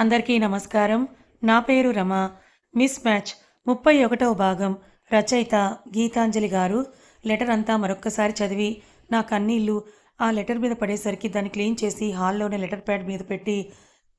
అందరికీ నమస్కారం. నా పేరు రమ. మిస్ మ్యాచ్ ముప్పై ఒకటవ భాగం. రచయిత గీతాంజలి గారు. లెటర్ అంతా మరొక్కసారి చదివి నా కన్నీళ్ళు ఆ లెటర్ మీద పడేసరికి దాన్ని క్లీన్ చేసి హాల్లోనే లెటర్ ప్యాడ్ మీద పెట్టి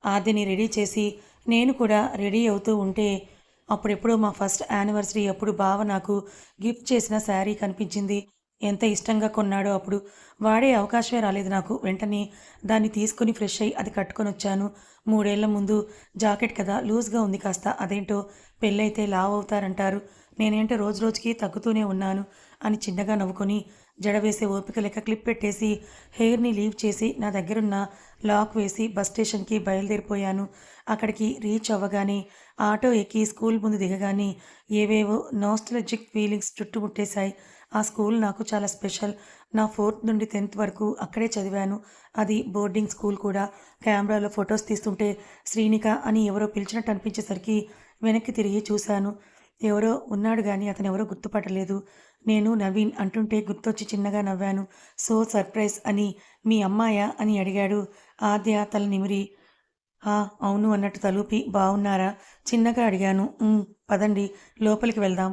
ఆదిని రెడీ చేసి నేను కూడా రెడీ అవుతూ ఉంటే అప్పుడెప్పుడో మా ఫస్ట్ యానివర్సరీ అప్పుడు బావ నాకు గిఫ్ట్ చేసిన శారీ కనిపించింది. ఎంత ఇష్టంగా కొన్నాడో అప్పుడు వాడే అవకాశమే రాలేదు నాకు. వెంటనే దాన్ని తీసుకుని ఫ్రెష్ అయ్యి అది కట్టుకొని వచ్చాను. మూడేళ్ళ ముందు జాకెట్ కదా లూజ్గా ఉంది కాస్త. అదేంటో పెళ్ళైతే లావ్ అవుతారంటారు. నేనేంటో రోజు రోజుకి తగ్గుతూనే ఉన్నాను అని చిన్నగా నవ్వుకొని జడ వేసే ఓపిక లెక్క క్లిప్ పెట్టేసి హెయిర్ని లీవ్ చేసి నా దగ్గరున్న లాక్ వేసి బస్ స్టేషన్కి బయలుదేరిపోయాను. అక్కడికి రీచ్ అవ్వగానే ఆటో ఎక్కి స్కూల్ ముందు దిగగానే ఏవేవో నాస్టలజిక్ ఫీలింగ్స్ చుట్టుముట్టేశాయి. ఆ స్కూల్ నాకు చాలా స్పెషల్. నా ఫోర్త్ నుండి టెన్త్ వరకు అక్కడే చదివాను. అది బోర్డింగ్ స్కూల్ కూడా. కెమెరాలో ఫొటోస్ తీస్తుంటే శ్రీనిక అని ఎవరో పిలిచినట్టు అనిపించేసరికి వెనక్కి తిరిగి చూశాను. ఎవరో ఉన్నాడు కానీ అతను ఎవరో గుర్తుపట్టలేదు. నేను నవీన్ అంటుంటే గుర్తొచ్చి చిన్నగా నవ్వాను. సో సర్ప్రైజ్ అని మీ అమ్మాయా అని అడిగాడు. ఆద్య తల నిమిరి. అవును అన్నట్టు తలూపి బాగున్నారా చిన్నగా అడిగాను. పదండి లోపలికి వెళ్దాం.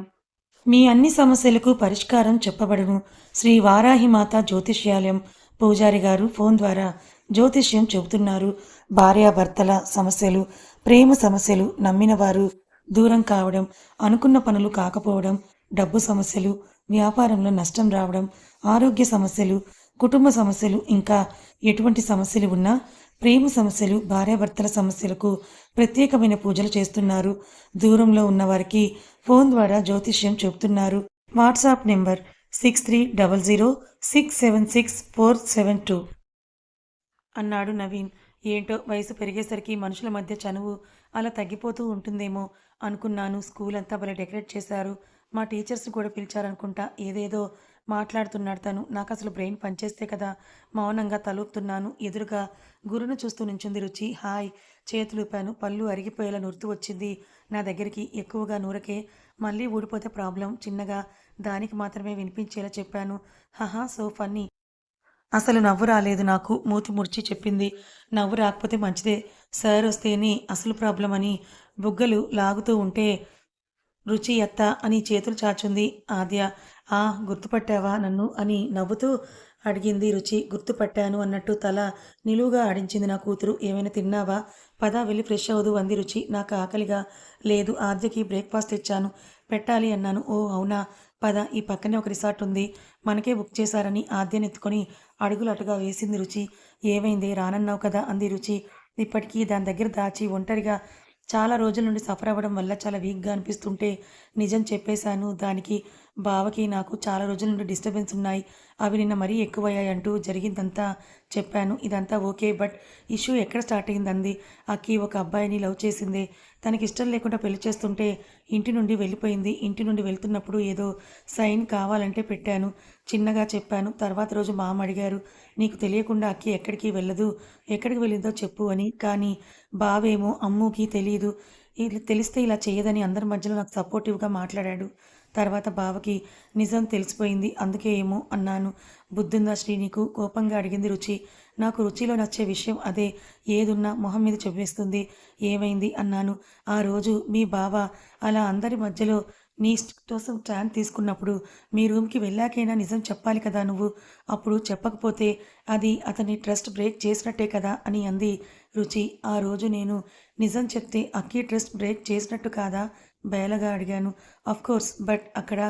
మీ అన్ని సమస్యలకు పరిష్కారం చెప్పబడును. శ్రీ వారాహిమాత జ్యోతిష్యాలయం పూజారి గారు ఫోన్ ద్వారా జ్యోతిష్యం చెబుతున్నారు. భార్యాభర్తల సమస్యలు ప్రేమ సమస్యలు నమ్మినవారు దూరం కావడం అనుకున్న పనులు కాకపోవడం డబ్బు సమస్యలు వ్యాపారంలో నష్టం రావడం ఆరోగ్య సమస్యలు కుటుంబ సమస్యలు ఇంకా ఎటువంటి సమస్యలు ఉన్నా ప్రేమ సమస్యలు భార్యాభర్తల సమస్యలకు ప్రత్యేకమైన పూజలు చేస్తున్నారు. దూరంలో ఉన్న వారికి ఫోన్ ద్వారా జ్యోతిష్యం చెబుతున్నారు. WhatsApp number six three double zero six seven six four seven two అన్నాడు నవీన్. ఏంటో వయసు పెరిగేసరికి మనుషుల మధ్య చనువు అలా తగ్గిపోతూ ఉంటుందేమో అనుకున్నాను. స్కూల్ అంతా భలే డెకరేట్ చేశారు. మా టీచర్స్ని కూడా పిలిచారనుకుంటా ఏదేదో మాట్లాడుతున్నాడు తను. నాకు అసలు బ్రెయిన్ పనిచేస్తే కదా. మౌనంగా తలూపుతున్నాను. ఎదురుగా గురును చూస్తూ నుంచింది రుచి. హాయ్. చేతులూపాను పళ్ళు అరిగిపోయేలా నురుతూ వచ్చింది. నా దగ్గరికి ఎక్కువగా నూరకే మళ్ళీ ఊడిపోతే ప్రాబ్లం చిన్నగా దానికి మాత్రమే వినిపించేలా చెప్పాను. Haha so funny. అసలు నవ్వు రాలేదు నాకు మూతి ముడిచి చెప్పింది. నవ్వు రాకపోతే మంచిదే. సార్ వస్తేనే అసలు ప్రాబ్లం అని బుగ్గలు లాగుతూ ఉంటే రుచి ఎత్త అని చేతులు చాచుంది ఆద్య. ఆ గుర్తుపట్టావా నన్ను అని నవ్వుతూ అడిగింది రుచి గుర్తుపట్టాను అన్నట్టు తల నిలువుగా ఆడించింది నా కూతురు. ఏమైనా తిన్నావా? పద వెళ్ళి ఫ్రెష్ అవ్వదు అంది రుచి. నాకు ఆకలిగా లేదు. ఆద్యకి బ్రేక్ఫాస్ట్ తెచ్చాను. పెట్టాలి అన్నాను. ఓ అవునా? పద ఈ పక్కనే ఒక రిసార్ట్ ఉంది. మనకే బుక్ చేశారని ఆద్యని ఎత్తుకొని అడుగులు అటుగా వేసింది రుచి. ఏమైంది? రానన్నావు కదా అంది రుచి. ఇప్పటికీ దాని దగ్గర దాచి ఒంటరిగా చాలా రోజుల నుండి సఫర్ అవ్వడం వల్ల చాలా వీక్గా అనిపిస్తుంటే నిజం చెప్పేశాను. దానికి బావకి నాకు చాలా రోజుల నుండి డిస్టర్బెన్స్ ఉన్నాయి. అవి నిన్న మరీ ఎక్కువయ్యాయి అంటూ జరిగిందంతా చెప్పాను. ఇదంతా ఓకే బట్ ఇష్యూ ఎక్కడ స్టార్ట్ అయింది అంది అక్కి ఒక అబ్బాయిని లవ్ చేసిందే. తనకి ఇష్టం లేకుండా పెళ్ళి చేస్తుంటే ఇంటి నుండి వెళ్ళిపోయింది. ఇంటి నుండి వెళ్తున్నప్పుడు ఏదో సైన్ కావాలంటే పెట్టాను. చిన్నగా చెప్పాను. తర్వాత రోజు మామ అడిగారు నీకు తెలియకుండా అక్కి ఎక్కడికి వెళ్ళదు? ఎక్కడికి వెళ్ళిందో చెప్పు అని. కానీ బావేమో అమ్ముకి తెలియదు ఇది తెలిస్తే ఇలా చేయదని అందరి మధ్యలో నాకు సపోర్టివ్గా మాట్లాడాడు. తర్వాత బావకి నిజం తెలిసిపోయింది అందుకే ఏమో అన్నాను. బుద్ధుందా శ్రీ? నీకు కోపంగా అడిగింది రుచి. నాకు రుచిలో నచ్చే విషయం అదే. ఏదున్నా మొహం మీద చెప్పేస్తుంది ఏమైంది? అన్నాను. ఆ రోజు మీ బావ అలా అందరి మధ్యలో నీ కోసం స్టాండ్ తీసుకున్నప్పుడు మీ రూమ్కి వెళ్ళాకైనా నిజం చెప్పాలి కదా నువ్వు? అప్పుడు చెప్పకపోతే అది అతని ట్రస్ట్ బ్రేక్ చేసినట్టే కదా అని అంది రుచి. ఆ రోజు నేను నిజం చెప్తే అక్కి ట్రస్ట్ బ్రేక్ చేసినట్టు కాదా? బేలగా అడిగాను. కోర్స్ బట్ అక్కడ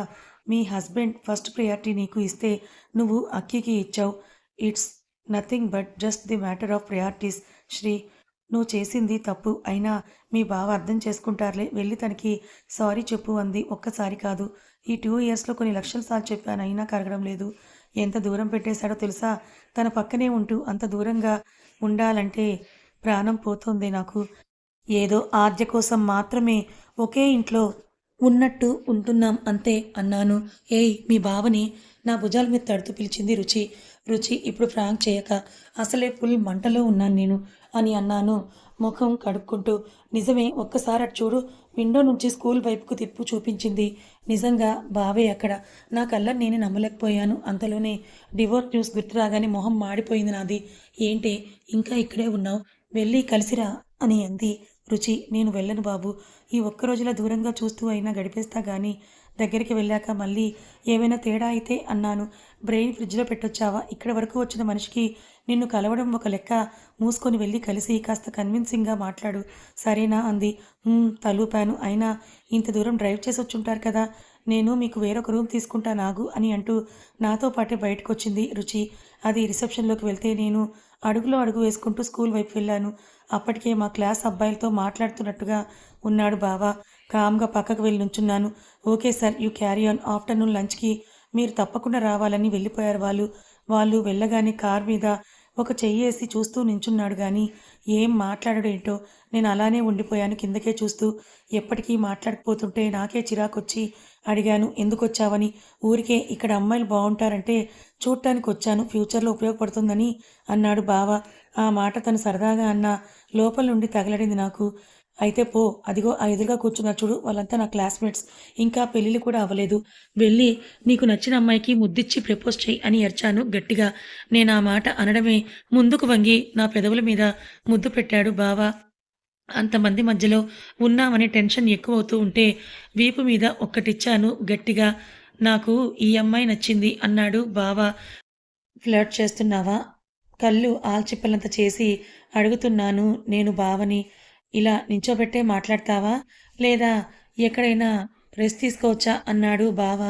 మీ హస్బెండ్ ఫస్ట్ ప్రయారిటీ నీకు ఇస్తే నువ్వు అక్కికి ఇచ్చావు. It's nothing but just the matter of priorities. Sri నువ్వు చేసింది తప్పు. అయినా మీ బావ అర్థం చేసుకుంటారులే. వెళ్ళి తనకి సారీ చెప్పు అంది. ఒక్కసారి కాదు. ఈ టూ ఇయర్స్లో కొన్ని లక్షల సార్లు చెప్పాను. అయినా కరగడం లేదు. ఎంత దూరం పెట్టేశాడో తెలుసా? తన పక్కనే ఉంటూ అంత దూరంగా ఉండాలంటే ప్రాణం పోతుంది నాకు. ఏదో ఆద్య కోసం మాత్రమే ఒకే ఇంట్లో ఉన్నట్టు ఉంటున్నాం అంతే అన్నాను. ఏయ్ మీ బావని నా భుజాల మీద తడుతూ పిలిచింది రుచి. రుచి ఇప్పుడు ఫ్రాంక్ చేయక అసలే ఫుల్ మంటలో ఉన్నాను నేను అని అన్నాను. ముఖం కడుక్కుంటూ నిజమే ఒక్కసారి అటు చూడు విండో నుంచి స్కూల్ వైపుకు తిప్పు చూపించింది. నిజంగా బావే అక్కడ. నా కళ్ళ నేనే నమ్మలేకపోయాను. అంతలోనే డివోర్స్ న్యూస్ గుర్తు రాగానే మొహం మాడిపోయింది నాది. ఏంటి ఇంకా ఇక్కడే ఉన్నావు? వెళ్ళి కలిసిరా అని అంది. రుచి నేను వెళ్ళను బాబు. ఈ ఒక్క రోజుల దూరంగా చూస్తూ అయినా గడిపేస్తా కానీ దగ్గరికి వెళ్ళాక మళ్ళీ ఏమైనా తేడా అయితే అన్నాను. బ్రెయిన్ ఫ్రిడ్జ్లో పెట్టొచ్చావా? ఇక్కడ వరకు వచ్చిన మనిషికి నిన్ను కలవడం ఒక లెక్క. మూసుకొని వెళ్ళి కలిసి కాస్త కన్విన్సింగ్గా మాట్లాడు. సరేనా అంది. తలూపాను. అయినా ఇంత దూరం డ్రైవ్ చేసి వచ్చుంటారు కదా. నేను మీకు వేరొక రూమ్ తీసుకుంటా నాగు అని అంటూ నాతో పాటే బయటకు వచ్చింది రుచి. అది రిసెప్షన్లోకి వెళ్తే నేను అడుగులో అడుగు వేసుకుంటూ స్కూల్ వైపు వెళ్ళాను. అప్పటికే మా క్లాస్ అబ్బాయిలతో మాట్లాడుతున్నట్టుగా ఉన్నాడు బావా. కామ్గా పక్కకు వెళ్ళి నుంచున్నాను. Okay sir you carry on afternoon లంచ్కి. మీరు తప్పకుండా రావాలని వెళ్ళిపోయారు వాళ్ళు. వాళ్ళు వెళ్ళగానే కార్ మీద ఒక చెయ్యి వేసి చూస్తూ నించున్నాడు కానీ ఏం మాట్లాడడేంటో నేను అలానే ఉండిపోయాను కిందకే చూస్తూ. ఎప్పటికీ మాట్లాడకపోతుంటే నాకే చిరాకొచ్చి అడిగాను ఎందుకు వచ్చావని ఊరికే ఇక్కడ అమ్మాయిలు బాగుంటారంటే చూడటానికి వచ్చాను ఫ్యూచర్లో ఉపయోగపడుతుందని అన్నాడు బావ. ఆ మాట తను సరదాగా అన్న లోపల నుండి తగలడింది నాకు. అయితే పో అదిగో ఆ ఎదురుగా కూర్చున్న చూడు వాళ్ళంతా నా క్లాస్మేట్స్. ఇంకా పెళ్ళిళ్ళు కూడా అవ్వలేదు. వెళ్ళి నీకు నచ్చిన అమ్మాయికి ముద్దిచ్చి ప్రపోజ్ చేయి అని అరిచాను గట్టిగా. నేను ఆ మాట అనడమే ముందుకు వంగి నా పెదవుల మీద ముద్దు పెట్టాడు బావా. అంతమంది మధ్యలో ఉన్నామని టెన్షన్ ఎక్కువ అవుతూ ఉంటే వీపు మీద ఒక్కటిచ్చాను గట్టిగా. నాకు ఈ అమ్మాయి నచ్చింది అన్నాడు బావా. ఫ్లర్ట్ చేస్తున్నావా? కళ్ళు ఆల్చిప్పలంత చేసి అడుగుతున్నాను నేను బావని. ఇలా నించోబెట్టే మాట్లాడతావా? లేదా ఎక్కడైనా రెస్ట్ తీసుకోవచ్చా? అన్నాడు బావ.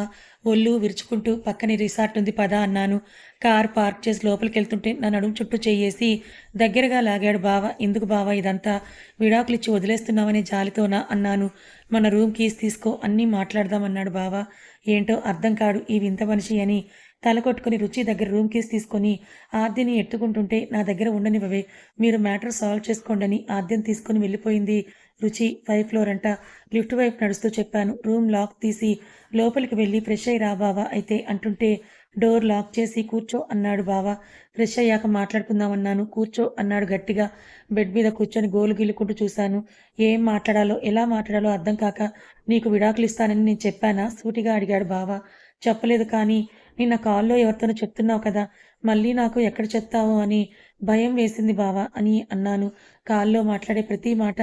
ఒళ్ళు విరుచుకుంటూ పక్కనే రిసార్ట్ ఉంది పదా అన్నాను. కార్ పార్క్ చేసి లోపలికి వెళ్తుంటే నా నడుము చుట్టూ చేయేసి దగ్గరగా లాగాడు బావ. ఎందుకు బావ ఇదంతా? విడాకులు ఇచ్చి వదిలేస్తున్నావనే జాలితోనా? అన్నాను. మన రూమ్ కీస్ తీసుకో అన్నీ మాట్లాడదామన్నాడు బావ. ఏంటో అర్థం కాడు ఈ వింత మనిషి అని. తల కొట్టుకుని రుచి దగ్గర రూమ్ కీస్ తీసుకొని ఆద్యని ఎత్తుకుంటుంటే నా దగ్గర ఉండనివ్వవే. మీరు మ్యాటర్ సాల్వ్ చేసుకోండని ఆద్యం తీసుకొని వెళ్ళిపోయింది. రుచి ఫైవ్ ఫ్లోర్ అంట లిఫ్ట్ వైపు నడుస్తూ చెప్పాను. రూమ్ లాక్ తీసి లోపలికి వెళ్ళి ఫ్రెష్ అయ్యి రా బావా అయితే అంటుంటే డోర్ లాక్ చేసి కూర్చో అన్నాడు బావా. ఫ్రెష్ అయ్యాక మాట్లాడుకుందామన్నాను. కూర్చో అన్నాడు గట్టిగా. బెడ్ మీద కూర్చొని గోలు గిల్లుకుంటూ చూశాను. ఏం మాట్లాడాలో ఎలా మాట్లాడాలో అర్థం కాక నీకు విడాకులు ఇస్తానని నేను చెప్పానా? సూటిగా అడిగాడు బావా. చెప్పలేదు కానీ నిన్న కాల్లో ఎవరితోనో చెప్తున్నావు కదా. మళ్ళీ నాకు ఎక్కడ చెప్తావో అని భయం వేసింది బావా అని అన్నాను. కాల్లో మాట్లాడే ప్రతి మాట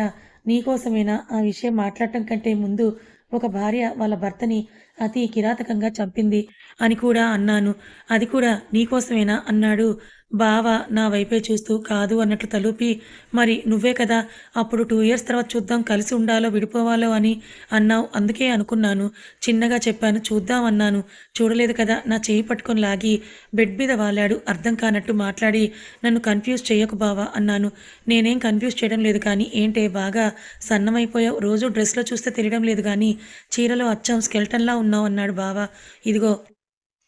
నీకోసమేనా? ఆ విషయం మాట్లాడటం కంటే ముందు ఒక భార్య వాళ్ళ భర్తని అతి కిరాతకంగా చంపింది అని కూడా అన్నాను. అది కూడా నీకోసమేనా? అన్నాడు బావ నా వైపే చూస్తూ కాదు అన్నట్లు తలూపి మరి నువ్వే కదా అప్పుడు టూ ఇయర్స్ తర్వాత చూద్దాం కలిసి ఉండాలో విడిపోవాలో అని అన్నావు. అందుకే అనుకున్నాను. చిన్నగా చెప్పాను చూద్దాం అన్నాను. చూడలేదు కదా నా చేయి పట్టుకొని లాగి బెడ్ మీద వాలాడు అర్థం కానట్టు మాట్లాడి నన్ను కన్ఫ్యూజ్ చేయకు బావా అన్నాను. నేనేం కన్ఫ్యూజ్ చేయడం లేదు కానీ ఏంటే బాగా సన్నమైపోయావు. రోజు డ్రెస్లో చూస్తే తెలియడం లేదు కానీ చీరలో అచ్చం స్కెల్టన్లా ఉన్నావు అన్నాడు బావా. ఇదిగో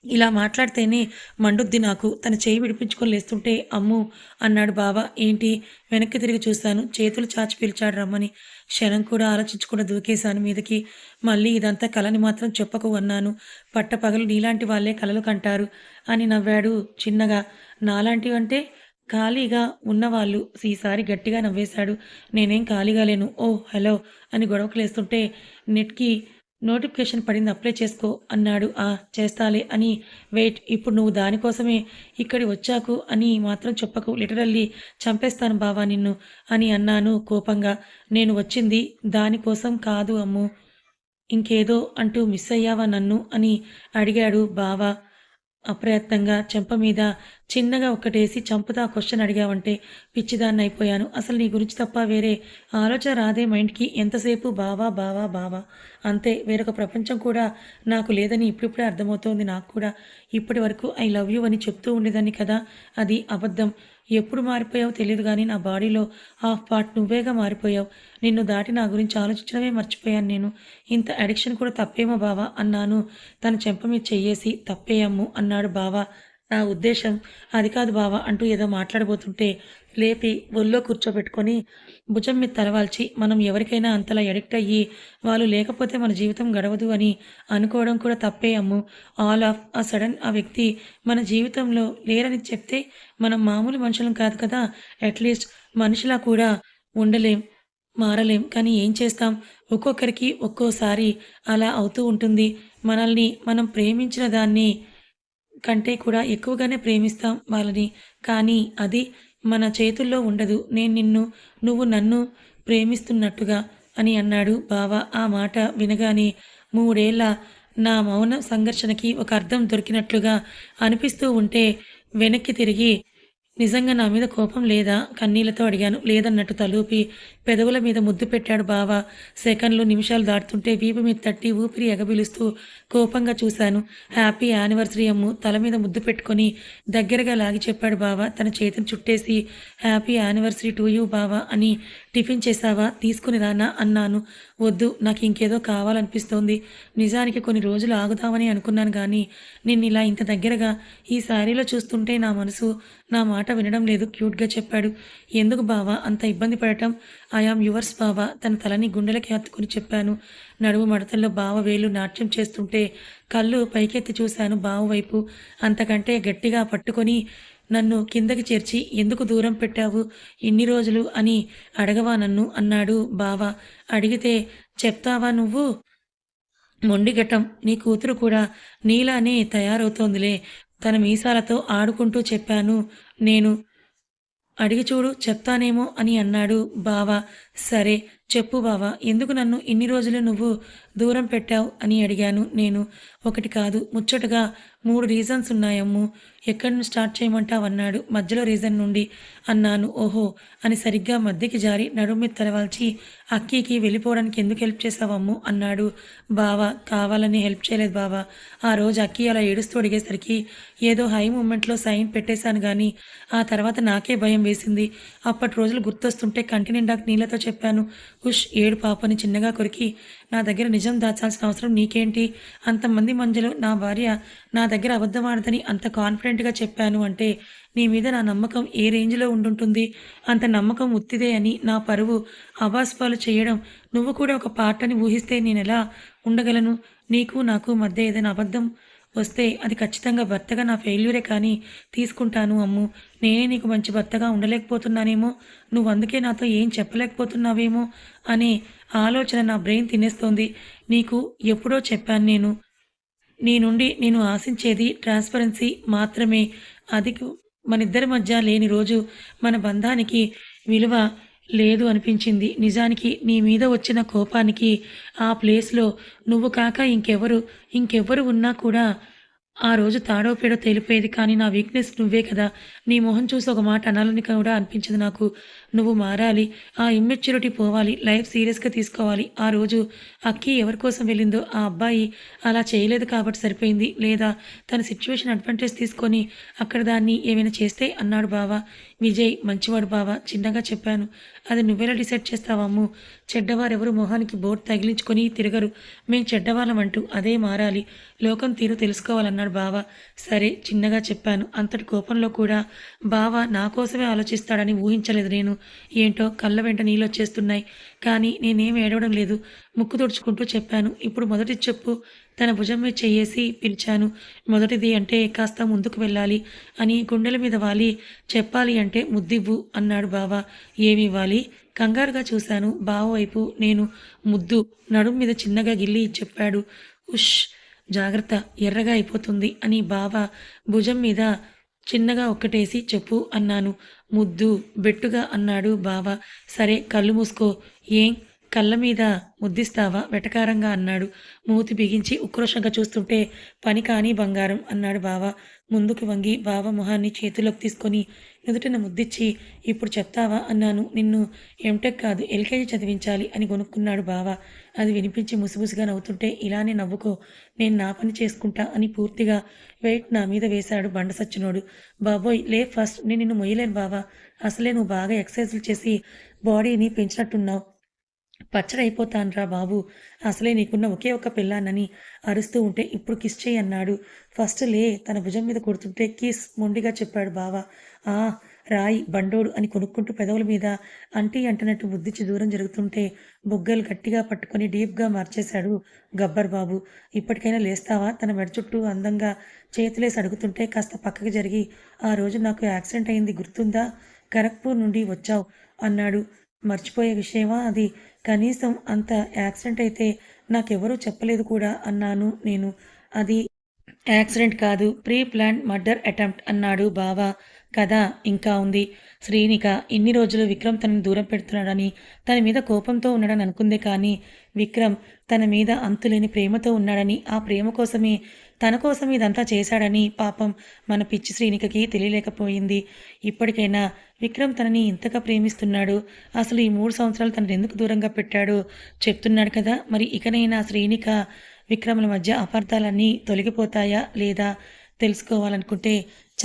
ఇలా మాట్లాడితేనే మండుద్ది నాకు. తన చేయి విడిపించుకొని లేస్తుంటే అమ్ము అన్నాడు బావ. ఏంటి? వెనక్కి తిరిగి చూశాను. చేతులు చాచి పిలిచాడు రమ్మని. క్షణం కూడా ఆలోచించకుండా దూకేశాను మీదకి. మళ్ళీ ఇదంతా కలని మాత్రం చెప్పకు అన్నాను. పట్టపగలు నీలాంటి వాళ్ళే కలలు కంటారు అని నవ్వాడు చిన్నగా. నాలాంటివి అంటే ఖాళీగా ఉన్నవాళ్ళు ఈసారి గట్టిగా నవ్వేశాడు. నేనేం ఖాళీగా లేను. ఓ హలో అని గొడవకు లేస్తుంటే నెట్కి నోటిఫికేషన్ పడింది అప్లై చేసుకో అన్నాడు. ఆ చేస్తాలే అని. వెయిట్ ఇప్పుడు నువ్వు దానికోసమే ఇక్కడి వచ్చాకు అని మాత్రం చెప్పకు. లిటరల్లీ చంపేస్తాను బావా నిన్ను అని అన్నాను కోపంగా. నేను వచ్చింది దానికోసం కాదు అమ్ము. ఇంకేదో అంటూ మిస్ అయ్యావా నన్ను అని అడిగాడు బావా. అప్రయత్నంగా చెంప మీద చిన్నగా ఒక్కటేసి చంపుతా క్వశ్చన్ అడిగావంటే పిచ్చిదాన్ని అయిపోయాను అసలు నీ గురించి తప్ప వేరే ఆలోచన రాదే మైండ్కి. ఎంతసేపు బావా బావా బావా? అంతే వేరొక ప్రపంచం కూడా నాకు లేదని ఇప్పుడిప్పుడే అర్థమవుతోంది. నాకు కూడా ఇప్పటి వరకు ఐ లవ్ యూ అని చెప్తూ ఉండేదాన్ని కదా. అది అబద్ధం. ఎప్పుడు మారిపోయావో తెలియదు కానీ నా బాడీలో హాఫ్ పార్ట్ నువ్వేగా మారిపోయావు. నిన్ను దాటి నా గురించి ఆలోచించడమే మర్చిపోయాను నేను. ఇంత అడిక్షన్ కూడా తప్పేమో బావా అన్నాను. తన చెంప మీద చెయ్యేసి తప్పేయమ్ము అన్నాడు బావా. నా ఉద్దేశం అది కాదు బావా అంటూ ఏదో మాట్లాడబోతుంటే లేపి ఒళ్ళో కూర్చోబెట్టుకొని భుజం మీద తలవాల్చి మనం ఎవరికైనా అంతలా ఎడిక్ట్ అయ్యి వాళ్ళు లేకపోతే మన జీవితం గడవదు అని అనుకోవడం కూడా తప్పే Ammu. All of a sudden ఆ వ్యక్తి మన జీవితంలో లేరని చెప్తే మనం మామూలు మనుషులం కాదు కదా. అట్లీస్ట్ మనుషులా కూడా ఉండలేం మారలేం. కానీ ఏం చేస్తాం? ఒక్కొక్కరికి ఒక్కోసారి అలా అవుతూ ఉంటుంది. మనల్ని మనం ప్రేమించిన దాన్ని కంటే కూడా ఎక్కువగానే ప్రేమిస్తాం వాళ్ళని. కానీ అది మన చేతుల్లో ఉండదు. నేను నిన్ను నువ్వు నన్ను ప్రేమిస్తున్నట్టుగా అని అన్నాడు బావ. ఆ మాట వినగానే మూడేళ్ళ నా మౌన సంఘర్షణకి ఒక అర్థం దొరికినట్లుగా అనిపిస్తూ ఉంటే వెనక్కి తిరిగి నిజంగా నా మీద కోపం లేదా? కన్నీళ్ళతో అడిగాను. లేదన్నట్టు తలూపి పెదవుల మీద ముద్దు పెట్టాడు బావ. సెకండ్లు నిమిషాలు దాటుతుంటే వీపు మీద తట్టి ఊపిరి ఎగబిలుస్తూ కోపంగా చూశాను. Happy anniversary Ammu. తల మీద ముద్దు పెట్టుకొని దగ్గరగా లాగి చెప్పాడు బావ. తన చేతిని చుట్టేసి హ్యాపీ యానివర్సరీ టు యూ బావా అని టిఫిన్ చేసావా? తీసుకుని రానా? అన్నాను. వద్దు నాకు ఇంకేదో కావాలనిపిస్తోంది. నిజానికి కొన్ని రోజులు ఆగుదామని అనుకున్నాను కానీ నిన్ను ఇలా ఇంత దగ్గరగా ఈ శారీలో చూస్తుంటే నా మనసు నా మాట వినడం లేదు క్యూట్గా చెప్పాడు. ఎందుకు బావా? అంత ఇబ్బంది పడటం? ఐఆమ్ యువర్స్ బావా. తన తలని గుండెలకి హత్తుకుని చెప్పాను. నడుము మడతల్లో బావ వేలు నాట్యం చేస్తుంటే కళ్ళు పైకెత్తి చూశాను బావ వైపు అంతకంటే గట్టిగా పట్టుకొని నన్ను కిందకి చేర్చి ఎందుకు దూరం పెట్టావు? ఇన్ని రోజులు అని అడగవా నన్ను? అన్నాడు బావ. అడిగితే చెప్తావా నువ్వు? మొండిగటం నీ కూతురు కూడా నీలానే తయారవుతోందిలే. తన మీసాలతో ఆడుకుంటూ చెప్పాను. నేను అడిగి చూడు చెప్తానేమో అని అన్నాడు బావ. సరే చెప్పు బావా. ఎందుకు నన్ను ఇన్ని రోజులు నువ్వు దూరం పెట్టావు? అని అడిగాను నేను. ఒకటి కాదు. ముచ్చటగా మూడు రీజన్స్ ఉన్నాయమ్ము. ఎక్కడి నుంచి స్టార్ట్ చేయమంటావు అన్నాడు. మధ్యలో రీజన్ నుండి అన్నాను ఓహో అని సరిగ్గా మధ్యకి జారి నడుము తలవాల్చి అక్కీకి వెళ్ళిపోవడానికి ఎందుకు హెల్ప్ చేసావమ్ము అన్నాడు. బావా కావాలని హెల్ప్ చేయలేదు బావా. ఆ రోజు అక్కీ అలా ఏడుస్తూ అడిగేసరికి ఏదో హై మూమెంట్లో సైన్ పెట్టేశాను కానీ ఆ తర్వాత నాకే భయం వేసింది. అప్పటి రోజులు గుర్తొస్తుంటే కంటి నిండా నీళ్ళతో చెప్పాను ఉష్ ఏడు పాపని చిన్నగా కొరికి నా దగ్గర నిజం దాచాల్సిన అవసరం నీకేంటి? అంతమంది మధ్యలో నా భార్య నా దగ్గర అబద్ధం ఆడదని అంత కాన్ఫిడెంట్గా చెప్పాను అంటే నీ మీద నా నమ్మకం ఏ రేంజ్లో ఉండుంటుంది? అంత నమ్మకం ఉత్తిదే అని నా పరువు అవాస్పాలు చేయడం. నువ్వు కూడా ఒక పార్ట్ అని ఊహిస్తే నేను ఎలా ఉండగలను? నీకు నాకు మధ్య ఏదైనా అబద్ధం వస్తే అది ఖచ్చితంగా భర్తగా నా ఫెయిల్యూరే కానీ తీసుకుంటాను అమ్ము. నేనే నీకు మంచి భర్తగా ఉండలేకపోతున్నానేమో? నువ్వు అందుకే నాతో ఏం చెప్పలేకపోతున్నావేమో? అనే ఆలోచన నా బ్రెయిన్ తినేస్తోంది. నీకు ఎప్పుడో చెప్పాను నేను. నీ నుండి నేను ఆశించేది ట్రాన్స్పరెన్సీ మాత్రమే. అది మన ఇద్దరి మధ్య లేని రోజు మన బంధానికి విలువ లేదు అనిపించింది. నిజానికి నీ మీద వచ్చిన కోపానికి ఆ ప్లేస్లో నువ్వు కాక ఇంకెవరు ఇంకెవ్వరు ఉన్నా కూడా ఆ రోజు తాడో పేడో తేలిపోయేది కానీ నా వీక్నెస్ నువ్వే కదా. నీ మొహం చూసి ఒక మాట అనాలని కూడా అనిపించింది నాకు. నువ్వు మారాలి ఆ ఇమ్మెచ్యూరిటీ పోవాలి లైఫ్ సీరియస్గా తీసుకోవాలి. ఆ రోజు అక్కి ఎవరి కోసం వెళ్ళిందో ఆ అబ్బాయి అలా చేయలేదు కాబట్టి సరిపోయింది. లేదా తన సిచ్యువేషన్ అడ్వాంటేజ్ తీసుకొని అక్కడ దాన్ని ఏమైనా చేస్తే అన్నాడు బావా. విజయ్ మంచివాడు బావా చిన్నగా చెప్పాను. అది నువ్వెలా డిసైడ్ చేస్తావమ్ము చెడ్డవారెవరు మొహానికి బోర్డు తగిలించుకొని తిరగరు. మేం చెడ్డవాళ్ళం అంటూ అదే మారాలి. లోకం తీరు తెలుసుకోవాలన్నాడు బావ. సరే చిన్నగా చెప్పాను. అంతటి కోపంలో కూడా బావ నా కోసమే ఆలోచిస్తాడని ఊహించలేదు నేను. ఏంటో కళ్ళ వెంట నీళ్ళు వచ్చేస్తున్నాయి. కానీ నేనేం ఏడవడం లేదు. ముక్కు తుడుచుకుంటూ చెప్పాను. ఇప్పుడు మొదటి చెప్పు. తన భుజం మీద చెయ్యేసి పిలిచాను. మొదటిది అంటే కాస్త ముందుకు వెళ్ళాలి అని గుండెల మీద వాలి. చెప్పాలి అంటే ముద్దివ్వు అన్నాడు బావ. ఏమివ్వాలి కంగారుగా చూశాను. బావ వైపు నేను ముద్దు నడుం మీద చిన్నగా గిల్లి చెప్పాడు. ఉష్ జాగ్రత్త ఎర్రగా అయిపోతుంది అని బావ భుజం మీద చిన్నగా ఒక్కటేసి చెప్పు అన్నాను. ముద్దు బెట్టుగా అన్నాడు బావ. సరే కళ్ళు మూసుకో. ఏం? కళ్ళ మీద ముద్దిస్తావా? వెటకారంగా అన్నాడు. మూతి బిగించి ఉక్రోషంగా చూస్తుంటే పని కాని బంగారం అన్నాడు బావ. ముందుకు వంగి బావ మొహాన్ని చేతిలోకి తీసుకొని నుదుటిన ముద్దిచ్చి ఇప్పుడు చెప్తావా? అన్నాను. నిన్ను ఎంటెక్ కాదు ఎల్కేజీ చదివించాలి అని కొనుక్కున్నాడు బావ. అది వినిపించి ముసిముసిగా నవ్వుతుంటే ఇలానే నవ్వుకో నేను నా పని చేసుకుంటా అని పూర్తిగా వెయిట్ నా మీద వేశాడు బండ సచ్చినోడు. బాబోయ్ లే ఫస్ట్ నేను నిన్ను మొయ్యలేను బావా. అసలే నువ్వు బాగా ఎక్సర్సైజులు చేసి బాడీని పెంచినట్టున్నావు. పచ్చడైపోతాన్రా బాబు. అసలే నీకున్న ఒకే ఒక పిల్లానని అరుస్తూ ఉంటే ఇప్పుడు కిస్ చేయి అన్నాడు. ఫస్ట్ లే తన భుజం మీద కొడుతుంటే కిస్ మొండిగా చెప్పాడు బావ. ఆ రాయి బండోడు అని కొనుక్కుంటూ పెదవుల మీద అంటీ అంటున్నట్టు బుద్ధిచ్చి దూరం జరుగుతుంటే బుగ్గలు గట్టిగా పట్టుకొని డీప్గా మార్చేశాడు గబ్బర్ బాబు. ఇప్పటికైనా లేస్తావా? తన మెడ చుట్టూ అందంగా చేతులేసి అడుగుతుంటే కాస్త పక్కకి జరిగి ఆ రోజు నాకు యాక్సిడెంట్ అయింది గుర్తుందా? ఖరగ్పూర్ నుండి వచ్చావు అన్నాడు. మర్చిపోయే విషయమా అది? కనీసం అంత యాక్సిడెంట్ అయితే నాకెవరూ చెప్పలేదు కూడా అన్నాను నేను. అది యాక్సిడెంట్ కాదు ప్రీ ప్లాన్ మర్డర్ అటెంప్ట్ అన్నాడు బావా. కథ ఇంకా ఉంది. శ్రీనిక ఇన్ని రోజులు విక్రమ్ తనని దూరం పెడుతున్నాడని తన మీద కోపంతో ఉన్నాడని అనుకుందే కానీ విక్రమ్ తన మీద అంతులేని ప్రేమతో ఉన్నాడని ఆ ప్రేమ కోసమే తన కోసం ఇదంతా చేశాడని పాపం మన పిచ్చి శ్రీనికకి తెలియలేకపోయింది. ఇప్పటికైనా విక్రమ్ తనని ఇంతగా ప్రేమిస్తున్నాడు. అసలు ఈ మూడు సంవత్సరాలు తనని ఎందుకు దూరంగా పెట్టాడు? చెప్తున్నాడు కదా మరి ఇకనైనా శ్రీనిక విక్రముల మధ్య అపార్థాలన్నీ తొలగిపోతాయా లేదా తెలుసుకోవాలనుకుంటే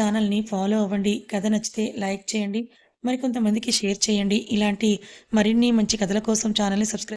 ఛానల్ని ఫాలో అవ్వండి. కథ నచ్చితే లైక్ చేయండి. మరికొంతమందికి షేర్ చేయండి. ఇలాంటి మరిన్ని మంచి కథల కోసం ఛానల్ని సబ్స్క్రైబ్